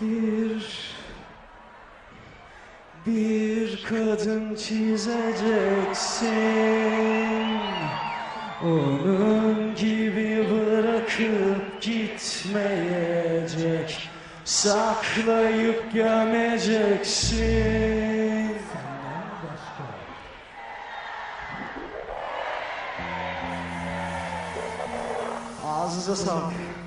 Bir bir kadın çizeceksin. Onun gibi bırakıp gitmeyecek. Saklayıp gömeceksin. Ağzınıza sağlık.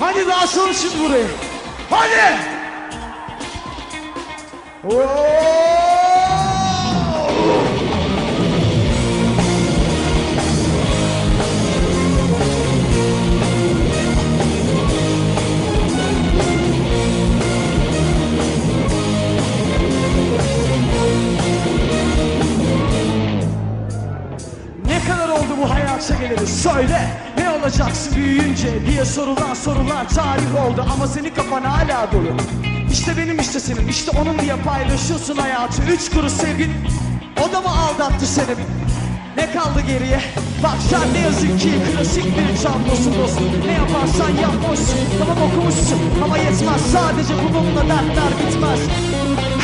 Hadi dağıtalım şimdi burayı. Hadi! Oo! Söyle Ne olacaksın büyüyünce diye sorulan sorular tarih oldu. Ama senin kafan hala dolu. İşte benim işte senin işte onun diye paylaşıyorsun hayatı. Üç kuruş sevgin o da mı aldattı seni? Ne kaldı geriye? Bak sen ne yazık ki klasik bir tablosun dostum. Ne yaparsan yapmışsın. Tamam okumuşsun ama yetmez. Sadece bununla dertler bitmez.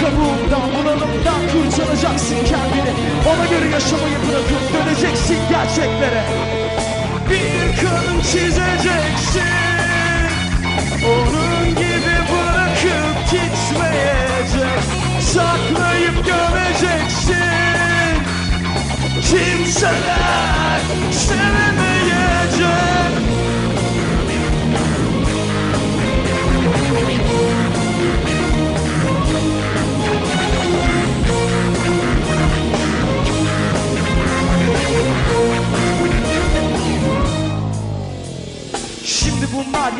Kabuğundan bunalımdan kurtaracaksın kendini. Ona göre yaşamayı bırakıp döneceksin gerçeklere çizeceksin. Onun gibi bırakıp gitmeyecek Saklayıp gömeceksin. Kimseler sevemeyecek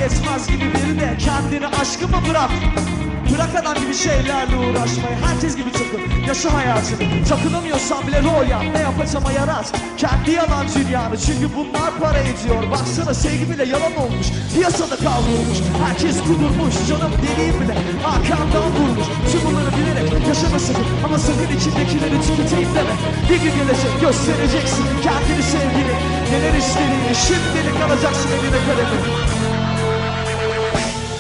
Yetmez gibi biri de kendini aşkı mı bırak. Bırak adam gibi şeylerle uğraşmayı Herkes gibi takıl. Yaşa hayatını Takılamıyorsan bile rol yap. Ne yapacağıma yarar. Kendi yalan dünyanı Çünkü bunlar para ediyor. Baksana sevgi bile yalan olmuş Piyasada kavrulmuş. Herkes kudurmuş Canım deliyim bile Arkamdan vurmuş. Tüm bunları bilerek yaşama sakın Ama sakın içindekileri tüketeyim deme. Bir gün gelecek göstereceksin Kendini sevgini. Neler istediğini Şimdilik alacaksın eline kalemi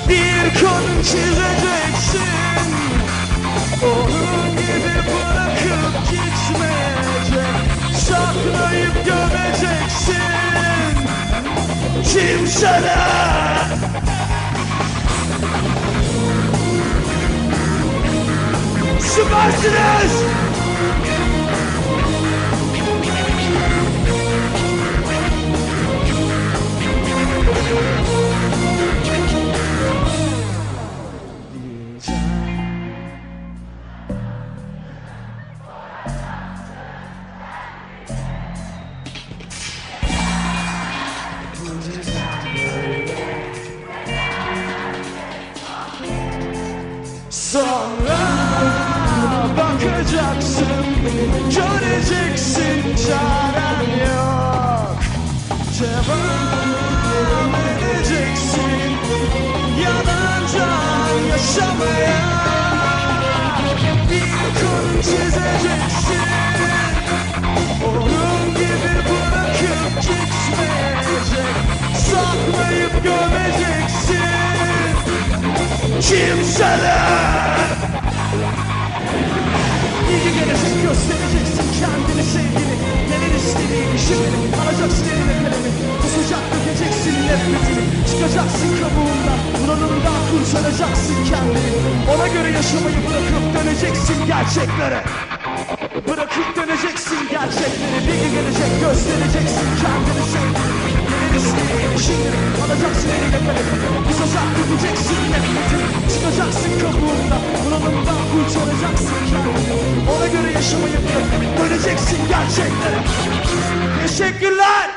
bir kadın çizeceksin. Onun gibi bırakıp gitmeyecek Saklayıp gömeceksin. Kimseler Süpersiniz! Sonra bakacaksın, kimseler İyi gelecek göstereceksin kendini sevgini Neler istediğini şimdi alacaksın eline kalemi. Kusacak dökeceksin nefretini Çıkacaksın kabuğundan. Buranından kurtaracaksın kendini. Ona göre yaşamayı bırakıp döneceksin gerçeklere. Bırakıp döneceksin gerçekleri Bir gün gelecek göstereceksin kendini sevgini Neler istediğini şimdi alacaksın eline kalemi Teşekkürler